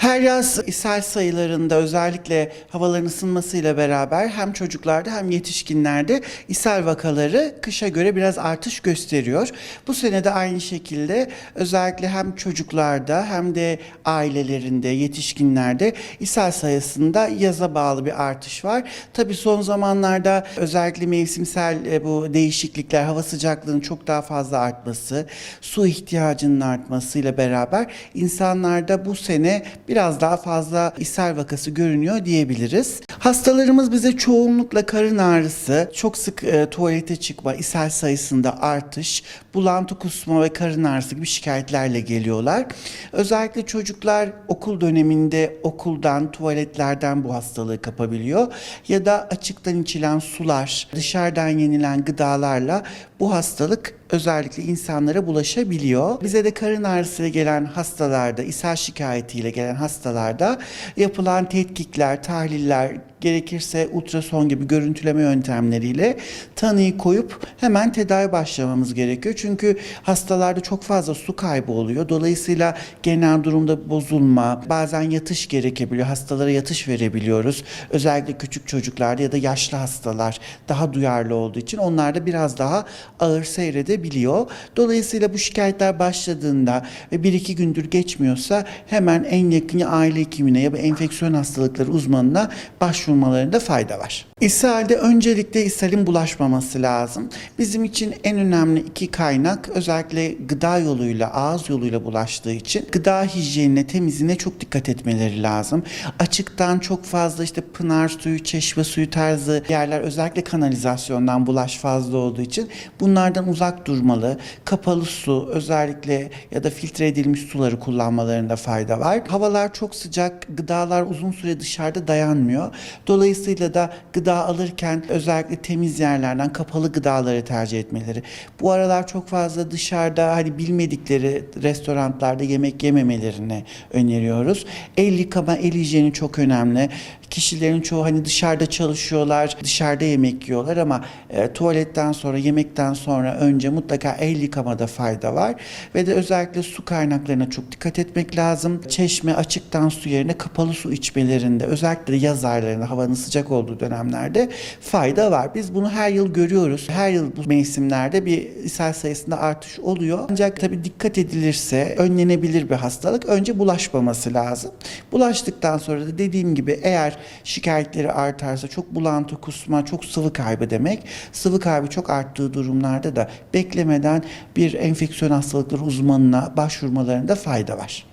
Her yaz ishal sayılarında özellikle havaların ısınmasıyla beraber hem çocuklarda hem yetişkinlerde ishal vakaları kışa göre biraz artış gösteriyor. Bu sene de aynı şekilde özellikle hem çocuklarda hem de ailelerinde, yetişkinlerde ishal sayısında yaza bağlı bir artış var. Tabii son zamanlarda özellikle mevsimsel e, bu değişiklikler, hava sıcaklığının çok daha fazla artması, su ihtiyacının artmasıyla beraber insanlarda bu sene biraz daha fazla ishal vakası görünüyor diyebiliriz. Hastalarımız bize çoğunlukla karın ağrısı, çok sık e, tuvalete çıkma, ishal sayısında artış, bulantı kusma ve karın ağrısı gibi şikayetlerle geliyorlar. Özellikle çocuklar okul döneminde okuldan, tuvaletlerden bu hastalığı kapabiliyor ya da açıktan içilen sular, dışarıdan yenilen gıdalarla bu hastalık özellikle insanlara bulaşabiliyor. Bize de karın ağrısıyla gelen hastalarda, ishal şikayetiyle gelen hastalarda yapılan tetkikler, tahliller, gerekirse ultrason gibi görüntüleme yöntemleriyle tanıyı koyup hemen tedavi başlamamız gerekiyor. Çünkü hastalarda çok fazla su kaybı oluyor. Dolayısıyla genel durumda bozulma, bazen yatış gerekebiliyor. Hastalara yatış verebiliyoruz. Özellikle küçük çocuklarda ya da yaşlı hastalar daha duyarlı olduğu için onlarda biraz daha ağır seyredebiliyor. Dolayısıyla bu şikayetler başladığında ve bir iki gündür geçmiyorsa hemen en yakın ya aile hekimine ya da enfeksiyon hastalıkları uzmanına başvurmalarında fayda var. İshalde öncelikle ishalin bulaşmaması lazım. Bizim için en önemli iki kaynak özellikle gıda yoluyla, ağız yoluyla bulaştığı için gıda hijyenine, temizliğine çok dikkat etmeleri lazım. Açıktan çok fazla işte pınar suyu, çeşme suyu tarzı yerler özellikle kanalizasyondan bulaş fazla olduğu için bunlardan uzak durmalı. Kapalı su özellikle ya da filtre edilmiş suları kullanmalarında fayda var. Havalar çok sıcak, gıdalar uzun süre dışarıda dayanmıyor. Dolayısıyla da gıda alırken özellikle temiz yerlerden kapalı gıdaları tercih etmeleri. Bu aralar çok fazla dışarıda hani bilmedikleri restoranlarda yemek yememelerini öneriyoruz. El yıkama, el hijyeni çok önemli. Kişilerin çoğu hani dışarıda çalışıyorlar, dışarıda yemek yiyorlar ama e, tuvaletten sonra, yemekten sonra önce mutlaka el yıkamada fayda var. Ve de özellikle su kaynaklarına çok dikkat etmek lazım. Çeşme açıktan su yerine kapalı su içmelerinde özellikle yaz aylarında havanın sıcak olduğu dönemlerde fayda var. Biz bunu her yıl görüyoruz. Her yıl bu mevsimlerde bir ishal sayısında artış oluyor. Ancak tabii dikkat edilirse önlenebilir bir hastalık. Önce bulaşmaması lazım. Bulaştıktan sonra da dediğim gibi eğer şikayetleri artarsa çok bulantı, kusma, çok sıvı kaybı demek. Sıvı kaybı çok arttığı durumlarda da beklemeden bir enfeksiyon hastalıkları uzmanına başvurmalarında fayda var.